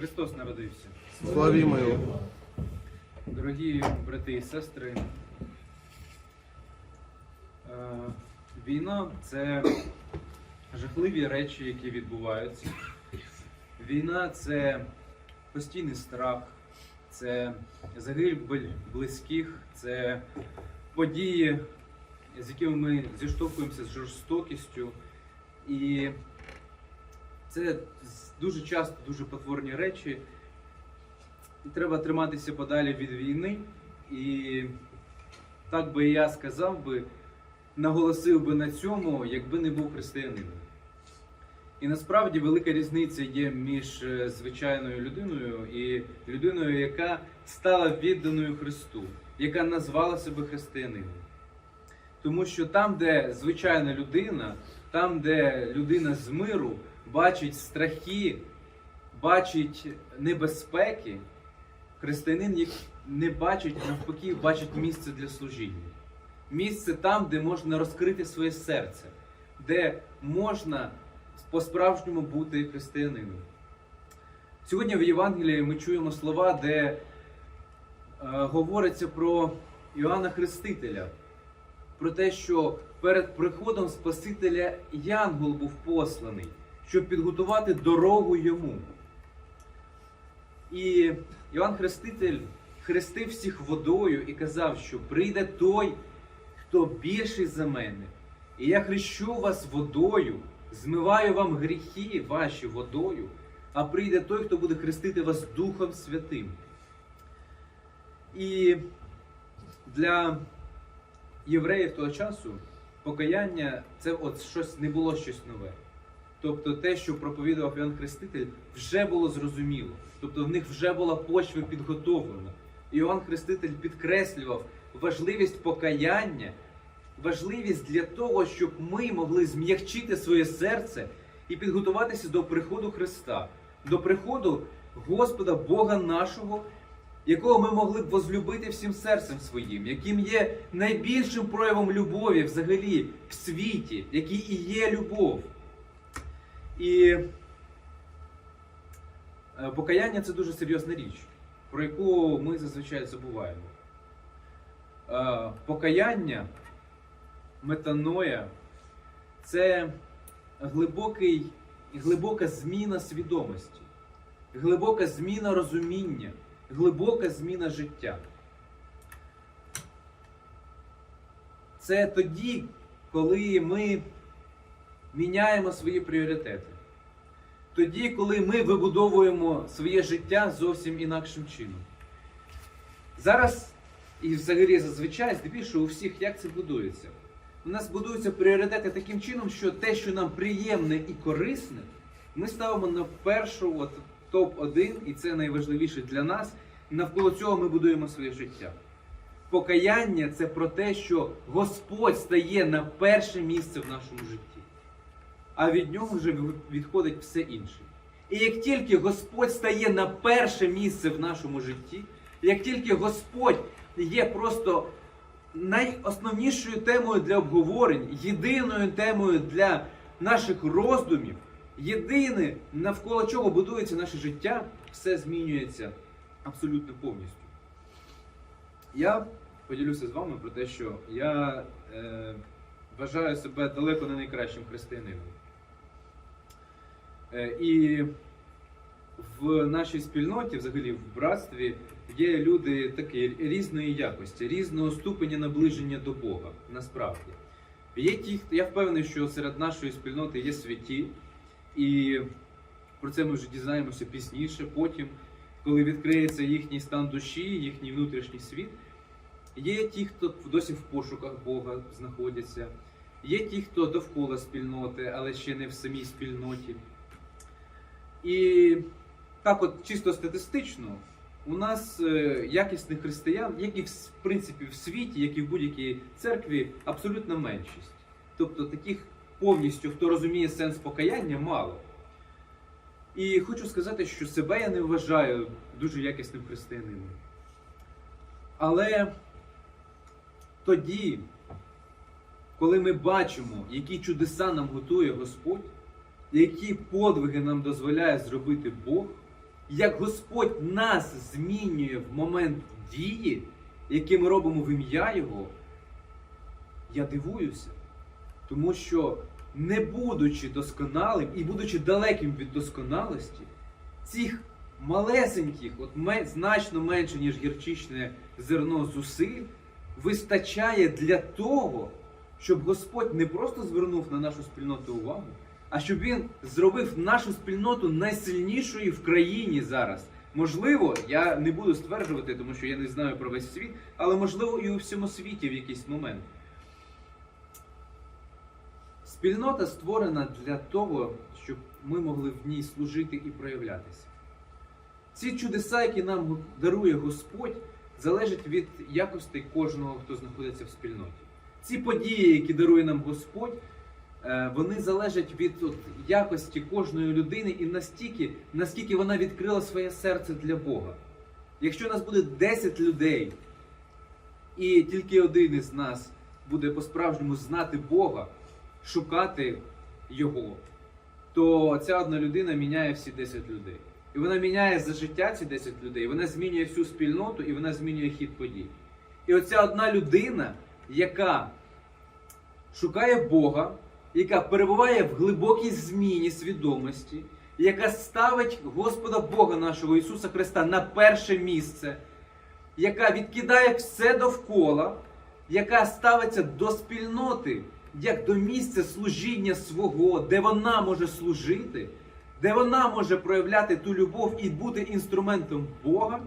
Христос народився. Славімо Його. Дорогі брати і сестри, е, війна це жахливі речі, які відбуваються. Війна це постійний страх, це загибель близьких, це події, з якими ми зіштовхуємося з жорстокістю. І це дуже часто дуже потворні речі. Треба триматися подалі від війни. І так би я сказав би, наголосив би на цьому, якби не був християнином. І насправді велика різниця є між е, звичайною людиною і людиною, яка стала відданою Христу, яка назвала себе християнином. Тому що там, де звичайна людина, там, де людина з миру бачить страхи, бачить небезпеки, християнин їх не бачить, навпаки, бачить місце для служіння. Місце там, де можна розкрити своє серце, де можна по-справжньому бути християнином. Сьогодні в Євангелії ми чуємо слова, де е, говориться про Іоанна Хрестителя, про те, що перед приходом Спасителя Янгол був посланий, щоб підготувати дорогу йому. І Іван Хреститель хрестив всіх водою і казав, що прийде той, хто більший за мене. І я хрещу вас водою, змиваю вам гріхи ваші водою, а прийде той, хто буде хрестити вас Духом Святим. І для євреїв того часу покаяння це от щось не було щось нове. Тобто те, що проповідував Іоанн Хреститель, вже було зрозуміло. Тобто в них вже була почва підготовлена. Іоанн Хреститель підкреслював важливість покаяння, важливість для того, щоб ми могли зм'якчити своє серце і підготуватися до приходу Христа, до приходу Господа Бога нашого, якого ми могли б возлюбити всім серцем своїм, яким є найбільшим проявом любові взагалі в світі, який і є любов. І е, покаяння це дуже серйозна річ, про яку ми зазвичай забуваємо. Е, Покаяння, метаноя це глибокий, глибока зміна свідомості, глибока зміна розуміння, глибока зміна життя. Це тоді, коли ми міняємо свої пріоритети. Тоді, коли ми вибудовуємо своє життя зовсім інакшим чином. Зараз, і взагалі зазвичай, здебільшого у всіх, як це будується? У нас будуються пріоритети таким чином, що те, що нам приємне і корисне, ми ставимо на першу от, топ-1, і це найважливіше для нас. Навколо цього ми будуємо своє життя. Покаяння це про те, що Господь стає на перше місце в нашому житті а від нього вже відходить все інше. І як тільки Господь стає на перше місце в нашому житті, як тільки Господь є просто найосновнішою темою для обговорень, єдиною темою для наших роздумів, єдине, навколо чого будується наше життя, все змінюється абсолютно повністю. Я поділюся з вами про те, що я е, вважаю себе далеко не найкращим християнином. Е, І в нашій спільноті, взагалі в братстві, є люди такі різної якості, різного ступеня наближення до Бога. Насправді. Є ті, я впевнений, що серед нашої спільноти є святі, і про це ми вже дізнаємося пізніше, потім, коли відкриється їхній стан душі, їхній внутрішній світ. Є ті, хто досі в пошуках Бога знаходяться, є ті, хто довкола спільноти, але ще не в самій спільноті. І так, от чисто статистично, у нас е, якісних християн, як і в принципі в світі, як і в будь-якій церкві, абсолютна меншість. Тобто таких повністю, хто розуміє сенс покаяння, мало. І хочу сказати, що себе я не вважаю дуже якісним християнином. Але тоді, коли ми бачимо, які чудеса нам готує Господь, які подвиги нам дозволяє зробити Бог, як Господь нас змінює в момент дії, які ми робимо в ім'я Його, я дивуюся. Тому що, не будучи досконалим і будучи далеким від досконалості, цих малесеньких, от ме- значно менше, ніж гірчичне зерно зусиль, вистачає для того, щоб Господь не просто звернув на нашу спільноту увагу, а щоб він зробив нашу спільноту найсильнішою в країні зараз. Можливо, я не буду стверджувати, тому що я не знаю про весь світ, але можливо і у всьому світі в якийсь момент. Спільнота створена для того, щоб ми могли в ній служити і проявлятися. Ці чудеса, які нам дарує Господь, залежать від якостей кожного, хто знаходиться в спільноті. Ці події, які дарує нам Господь, е, вони залежать від от, якості кожної людини і настільки, наскільки вона відкрила своє серце для Бога. Якщо нас буде 10 людей, і тільки один із нас буде по-справжньому знати Бога, шукати Його, то ця одна людина міняє всі 10 людей. І вона міняє за життя ці 10 людей, вона змінює всю спільноту і вона змінює хід подій. І оця одна людина, яка шукає Бога, яка перебуває в глибокій зміні свідомості, яка ставить Господа Бога нашого Ісуса Христа на перше місце, яка відкидає все довкола, яка ставиться до спільноти, як до місця служіння свого, де вона може служити, де вона може проявляти ту любов і бути інструментом Бога,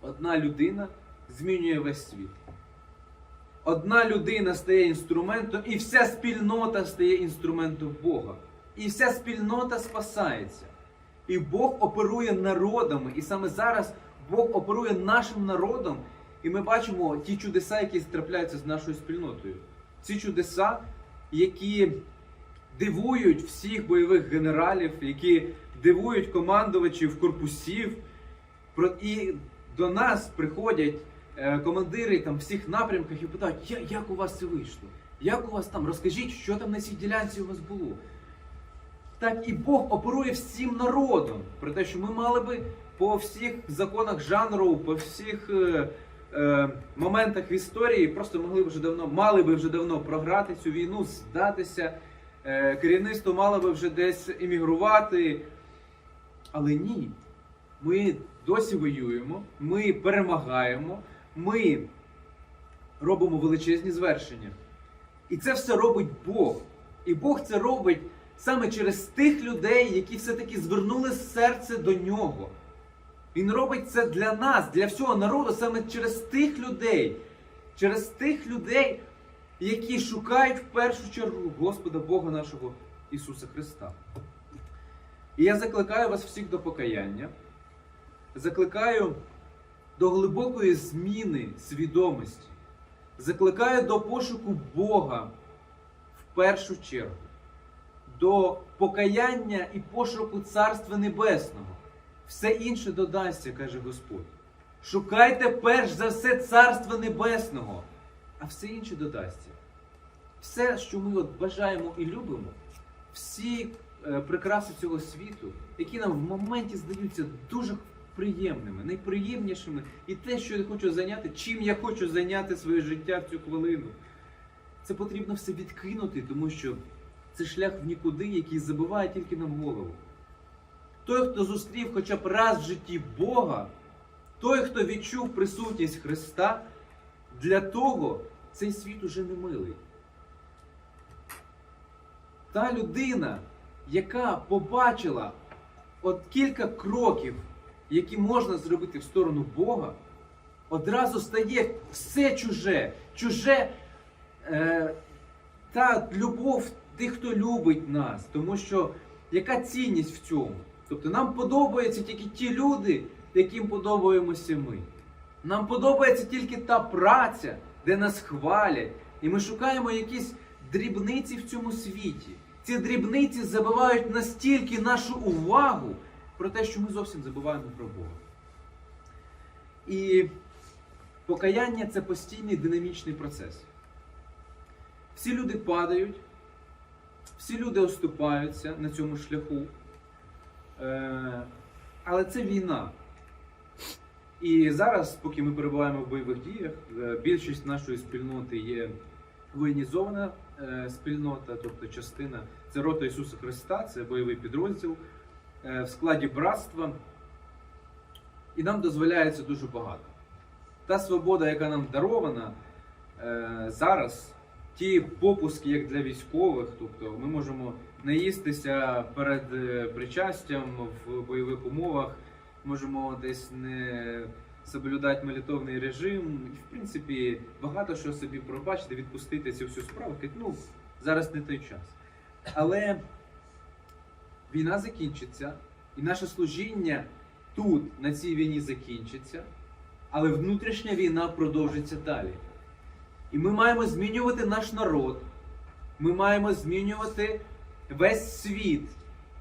одна людина змінює весь світ. Одна людина стає інструментом, і вся спільнота стає інструментом Бога. І вся спільнота спасається. І Бог оперує народами. І саме зараз Бог оперує нашим народом. І ми бачимо ті чудеса, які трапляються з нашою спільнотою. Ці чудеса, які дивують всіх бойових генералів, які дивують командувачів корпусів. І до нас приходять е, командири там всіх напрямках і питають, як у вас це вийшло? Як у вас там? Розкажіть, що там на цій ділянці у вас було? Так і Бог оперує всім народом. Про те, що ми мали би по всіх законах жанру, по всіх е, моментах в історії просто могли вже давно, мали би вже давно програти цю війну, здатися. Е, керівництво мало би вже десь емігрувати. Але ні. Ми досі воюємо, ми перемагаємо, ми робимо величезні звершення. І це все робить Бог. І Бог це робить саме через тих людей, які все-таки звернули серце до нього. Він робить це для нас, для всього народу, саме через тих людей, через тих людей, які шукають в першу чергу Господа Бога нашого Ісуса Христа. І я закликаю вас всіх до покаяння, закликаю до глибокої зміни свідомості, закликаю до пошуку Бога в першу чергу, до покаяння і пошуку Царства Небесного. Все інше додасться, каже Господь. Шукайте перш за все Царства Небесного, а все інше додасться. Все, що ми от бажаємо і любимо, всі е, прикраси цього світу, які нам в моменті здаються дуже приємними, найприємнішими, і те, що я хочу зайняти, чим я хочу зайняти своє життя в цю хвилину. Це потрібно все відкинути, тому що це шлях в нікуди, який забиває тільки нам голову. Той, хто зустрів хоча б раз в житті Бога, той, хто відчув присутність Христа, для того цей світ уже не милий. Та людина, яка побачила от кілька кроків, які можна зробити в сторону Бога, одразу стає все чуже, чуже е, та любов тих, хто любить нас. Тому що яка цінність в цьому? Тобто нам подобаються тільки ті люди, яким подобаємося ми. Нам подобається тільки та праця, де нас хвалять, і ми шукаємо якісь дрібниці в цьому світі. Ці дрібниці забивають настільки нашу увагу про те, що ми зовсім забуваємо про Бога. І покаяння це постійний динамічний процес. Всі люди падають, всі люди оступаються на цьому шляху. Е, Але це війна. І зараз, поки ми перебуваємо в бойових діях, е, більшість нашої спільноти є воєнізована е, спільнота, тобто частина це рота Ісуса Христа, це бойовий підрозділ в складі братства. І нам дозволяється дуже багато. Та свобода, яка нам дарована зараз, ті попуски, як для військових, тобто ми можемо наїстися перед е, причастям в бойових умовах, можемо десь не соблюдати молитовний режим, і в принципі багато що собі пробачити, відпустити цю всю справу. Ну, зараз не той час. Але війна закінчиться, і наше служіння тут, на цій війні, закінчиться, але внутрішня війна продовжиться далі. І ми маємо змінювати наш народ. Ми маємо змінювати весь світ.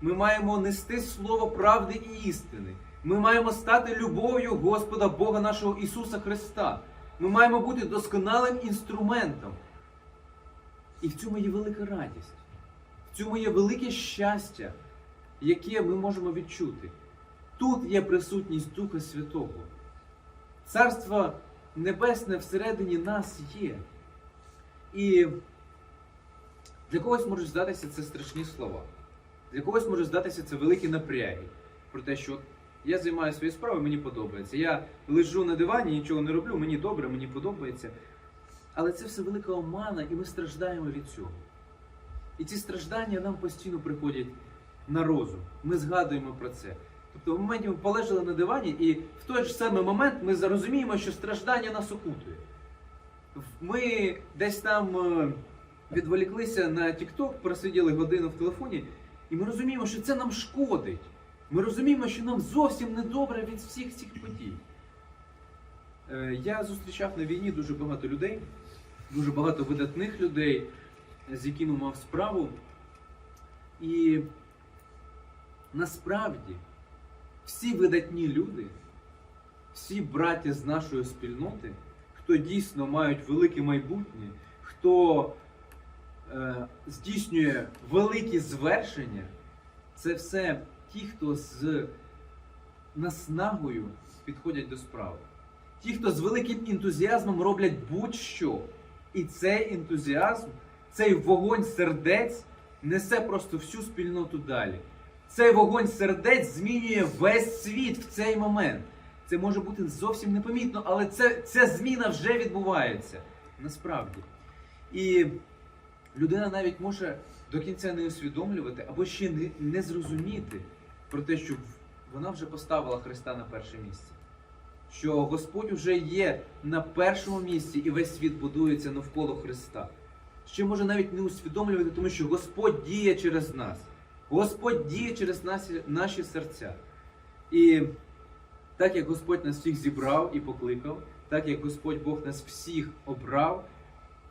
Ми маємо нести слово правди і істини. Ми маємо стати любов'ю Господа Бога нашого Ісуса Христа. Ми маємо бути досконалим інструментом. І в цьому є велика радість. В цьому є велике щастя, яке ми можемо відчути. Тут є присутність Духа Святого. Царство Небесне всередині нас є. І для когось можуть здатися це страшні слова. Для когось може здатися це великі напряги. Про те, що я займаю свої справи, мені подобається. Я лежу на дивані, нічого не роблю, мені добре, мені подобається. Але це все велика омана, і ми страждаємо від цього. І ці страждання нам постійно приходять на розум. Ми згадуємо про це. Тобто в моменті ми полежали на дивані, і в той ж самий момент ми зрозуміємо, що страждання нас окутує. Ми десь там е, відволіклися на TikTok, просиділи годину в телефоні, і ми розуміємо, що це нам шкодить. Ми розуміємо, що нам зовсім недобре від всіх цих подій. Е, Я зустрічав на війні дуже багато людей, дуже багато видатних людей, з якими мав справу. І насправді всі видатні люди, всі браття з нашої спільноти, хто дійсно мають велике майбутнє, хто здійснює великі звершення, це все ті, хто з наснагою підходять до справи. Ті, хто з великим ентузіазмом роблять будь-що. І цей ентузіазм, цей вогонь сердець несе просто всю спільноту далі. Цей вогонь сердець змінює весь світ в цей момент. Це може бути зовсім непомітно, але це, ця зміна вже відбувається насправді. І людина навіть може до кінця не усвідомлювати або ще не, не зрозуміти про те, що вона вже поставила Христа на перше місце. Що Господь вже є на першому місці і весь світ будується навколо Христа. Ще може навіть не усвідомлювати, тому що Господь діє через нас. Господь діє через наші, наші серця. І так як Господь нас всіх зібрав і покликав, так як Господь Бог нас всіх обрав,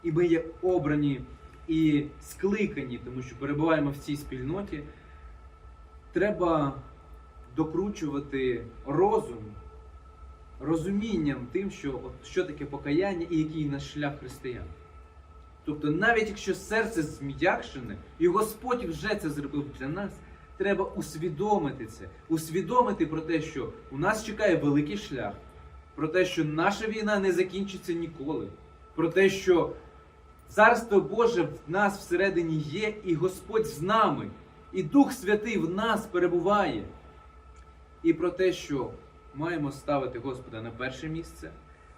і ми є обрані і скликані, тому що перебуваємо в цій спільноті, треба докручувати розум, розумінням тим, що, от, що таке покаяння і який наш шлях християн. Тобто, навіть якщо серце зм'якшене, і Господь вже це зробив для нас, треба усвідомити це, усвідомити про те, що у нас чекає великий шлях, про те, що наша війна не закінчиться ніколи, про те, що Царство Боже в нас всередині є, і Господь з нами, і Дух Святий в нас перебуває. І про те, що маємо ставити Господа на перше місце,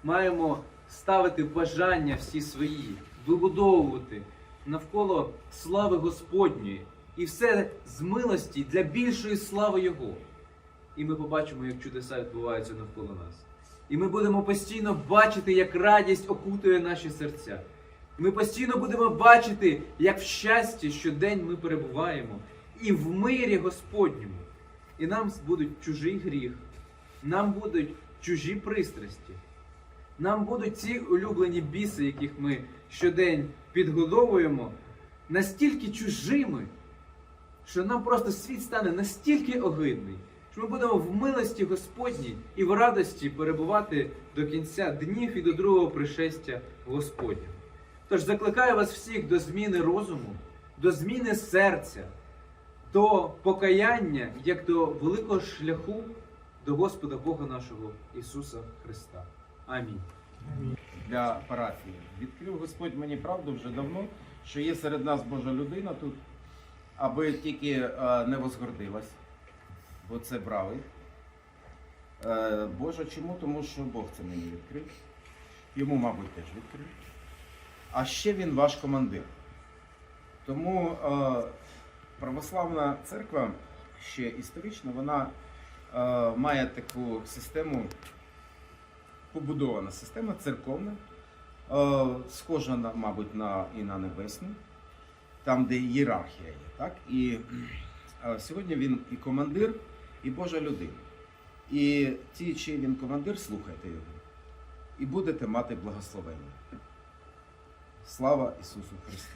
маємо ставити бажання всі свої, вибудовувати навколо слави Господньої, і все з милості для більшої слави Його. І ми побачимо, як чудеса відбуваються навколо нас. І ми будемо постійно бачити, як радість окутує наші серця. Ми постійно будемо бачити, як в щасті щодень ми перебуваємо, і в мирі Господньому. І нам будуть чужий гріх, нам будуть чужі пристрасті, нам будуть ці улюблені біси, яких ми щодень підгодовуємо, настільки чужими, що нам просто світ стане настільки огидний, що ми будемо в милості Господній і в радості перебувати до кінця днів і до другого пришестя Господня. Тож закликаю вас всіх до зміни розуму, до зміни серця, до покаяння як до великого шляху до Господа Бога нашого Ісуса Христа. Амінь. для парафії. Відкрив Господь мені правду вже давно, що є серед нас Божа людина тут, аби тільки е, не возгордилась, бо це бравий. Е, Боже, чому? Тому що Бог це мені відкрив. Йому, мабуть, теж відкрив. А ще він ваш командир. Тому е, православна церква ще історично, вона е, має таку систему побудована система церковна, е, схожа, на, мабуть, на, і на небесну, там, де ієрархія є. Так? І сьогодні він і командир, і Божа людина. І ті, чий він командир, слухайте його, і будете мати благословення. Слава Ісусу Христу!